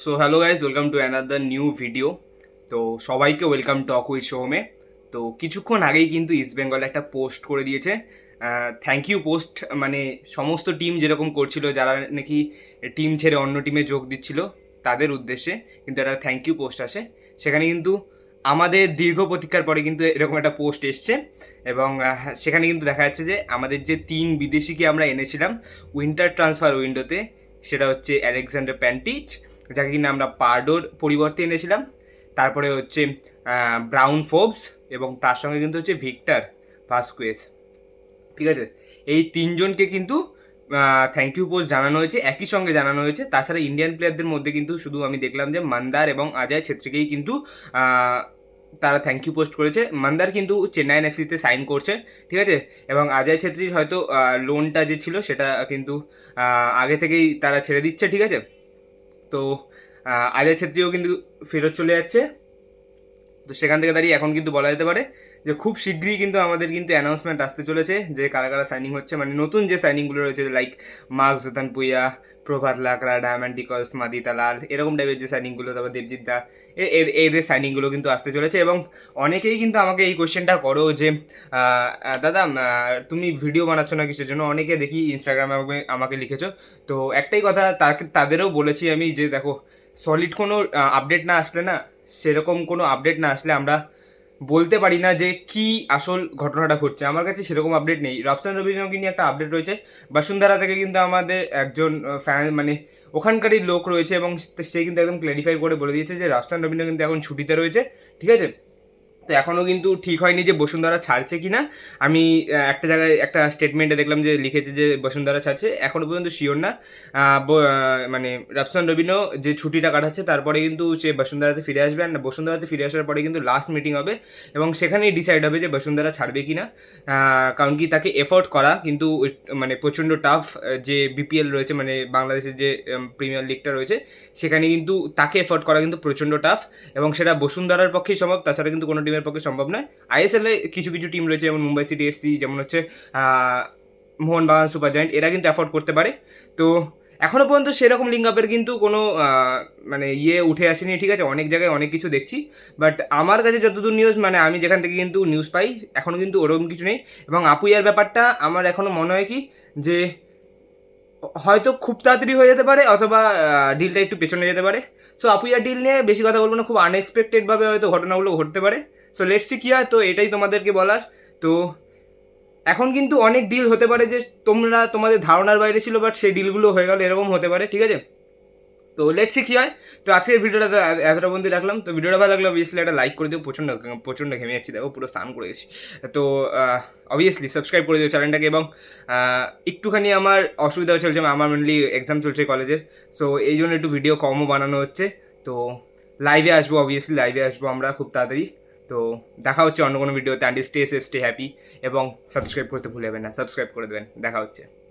So hello guys welcome to another new video তো সবাইকে welcome talk with সোহমে তো কিছুক্ষণ আগেই কিন্তু ইস্ট বেঙ্গল একটা পোস্ট করে দিয়েছে। থ্যাংক ইউ পোস্ট মানে সমস্ত টিম যেরকম করছিল যারা নাকি টিম ছেড়ে অন্য টিমে যোগ দিচ্ছিল তাদের উদ্দেশ্যে কিন্তু একটা থ্যাংক ইউ পোস্ট আসে। সেখানে কিন্তু আমাদের দীর্ঘ প্রতীক্ষার পরে কিন্তু এরকম একটা পোস্ট এসছে এবং আহ, সেখানে কিন্তু দেখা যাচ্ছে যে আমাদের যে তিন বিদেশিকে আমরা এনেছিলাম উইন্টার ট্রান্সফার উইন্ডোতে সেটা হচ্ছে অ্যালেকজান্ডার প্যান্টিচ যাকে কিনা আমরা পার্ডোর পরিবর্তে এনেছিলাম। তারপরে হচ্ছে ব্রাউন ফোবস এবং তার সঙ্গে কিন্তু হচ্ছে ভিক্টর ভাস্কুয়েস ঠিক আছে? এই তিনজনকে কিন্তু থ্যাংক ইউ পোস্ট জানানো হয়েছে, একই সঙ্গে জানানো হয়েছে। তাছাড়া ইন্ডিয়ান প্লেয়ারদের মধ্যে কিন্তু শুধু আমি দেখলাম যে মান্দার এবং অজয় ছেত্রীকেই কিন্তু তারা থ্যাংক ইউ পোস্ট করেছে। মান্দার কিন্তু চেন্নাই এফসিতে সাইন করছে। ঠিক আছে? এবং আজয় ছেত্রীর হয়তো লোনটা যে ছিল সেটা কিন্তু আগে থেকেই তারা ছেড়ে দিচ্ছে। ঠিক আছে? তো আজয় ছেত্রীও কিন্তু ফেরত চলে যাচ্ছে। তো সেখান থেকে দাঁড়িয়ে এখন কিন্তু বলা যেতে পারে যে খুব শীঘ্রই কিন্তু আমাদের কিন্তু অ্যানাউন্সমেন্ট আসতে চলেছে যে কারা কারা সাইনিং হচ্ছে। মানে নতুন যে সাইনিংগুলো রয়েছে like Mark Zothanpuia Prabhat Lakra ডায়মান্টিকলস মাদিতা লাল এরকম টাইপের যে সাইনিংগুলো তারপর দেবজিৎ দা এদের সাইনিংগুলো কিন্তু আসতে চলেছে এবং অনেকেই কিন্তু আমাকে এই কোশ্চেনটা করো যে দাদা তুমি ভিডিও বানাচ্ছ না কিসের জন্য অনেকে দেখি ইনস্টাগ্রামে আমাকে লিখেছো। তো একটাই কথা তাকে তাদেরও বলেছি আমি যে দেখো সলিড কোনো আপডেট না আসলে না সেরকম কোনো আপডেট না আসলে আমরা বলতে পারি না যে কি আসল ঘটনাটা ঘটছে। আমার কাছে সেরকম আপডেট নেই। রফসান রবিনকে নিয়ে একটা আপডেট রয়েছে। বসুন্ধরা থেকে কিন্তু আমাদের একজন ফ্যান মানে ওখানকারই লোক রয়েছে এবং সে কিন্তু একদম ক্ল্যারিফাই করে বলে দিয়েছে যে রফসান রবীন্দ্র কিন্তু এখন ছুটিতে রয়েছে। ঠিক আছে? তো এখনও কিন্তু ঠিক হয়নি যে বসুন্ধরা ছাড়ছে কি না আমি একটা জায়গায় একটা স্টেটমেন্টে দেখলাম যে লিখেছে যে বসুন্ধরা ছাড়ছে। এখনও পর্যন্ত শিওর না। মানে রাফসান রবিনও যে ছুটিটা কাটাচ্ছে তারপরে কিন্তু সে বসুন্ধরাতে ফিরে আসবে আর বসুন্ধরাতে ফিরে আসার পরে কিন্তু লাস্ট মিটিং হবে এবং সেখানেই ডিসাইড হবে যে বসুন্ধরা ছাড়বে কি না কারণ কি তাকে এফোর্ট করা কিন্তু মানে প্রচণ্ড টাফ যে বিপিএল রয়েছে মানে বাংলাদেশের যে প্রিমিয়ার লিগটা রয়েছে, সেখানে কিন্তু তাকে এফোর্ট করা কিন্তু প্রচণ্ড টাফ এবং সেটা বসুন্ধরার পক্ষেই সম্ভব, তাছাড়া কিন্তু কোনো টিমের পক্ষে সম্ভব নয়। আইএসএল কিছু কিছু টিম রয়েছে, যেমন মুম্বাই সিটি এফসি যেমন হচ্ছে মোহনবাগান সুপার জায়েন্ট এরা কিন্তু অ্যাফোর্ড করতে পারে। তো এখনও পর্যন্ত সেরকম লিঙ্ক আপের কিন্তু কোনো মানে ইয়ে উঠে আসেনি, ঠিক আছে? অনেক জায়গায় অনেক কিছু দেখছি। বাট আমার কাছে যতদূর নিউজ মানে আমি যেখান থেকে কিন্তু নিউজ পাই এখনও কিন্তু ওরকম কিছু নেই। এবং আপুইয়ার ব্যাপারটা, আমার এখনও মনে হয় কি, যে হয়তো খুব তাড়াতাড়ি হয়ে যেতে পারে, অথবা ডিলটা একটু পেছনে যেতে পারে। সো আপুইয়ার ডিল নিয়ে বেশি কথা বলব না, খুব আনএক্সপেক্টেডভাবে হয়তো ঘটনাগুলো ঘটতে পারে। সো লেটস কী হয়। তো এটাই তোমাদেরকে বলার। তো এখন কিন্তু অনেক ডিল হতে পারে যে তোমরা তোমাদের ধারণার বাইরে ছিল বাট সেই ডিলগুলো হয়ে গেল, এরকম হতে পারে, ঠিক আছে? তো লেটসি কী হয়। তো আজকের ভিডিওটা এতটা বন্ধু রাখলাম। তো ভিডিওটা ভালো লাগল অবভিয়াসলি একটা লাইক করে দিও। প্রচণ্ড প্রচণ্ড ঘেমে যাচ্ছি, দেখো, পুরো স্নান করে গেছি তো অবভিয়াসলি সাবস্ক্রাইব করে দিও চ্যানেলটাকে এবং একটুখানি আমার অসুবিধা চলছে আমার মেনলি এক্সাম চলছে কলেজের সো এই জন্য একটু ভিডিও কমও বানানো হচ্ছে। তো লাইভে আসব অবভিয়াসলি লাইভে আসব আমরা খুব তাড়াতাড়ি। তো দেখা হচ্ছে অন্য কোনো ভিডিওতে and stay safe stay happy এবং সাবস্ক্রাইব করতে ভুলে যাবেন না। সাবস্ক্রাইব করে দেবেন। দেখা হচ্ছে।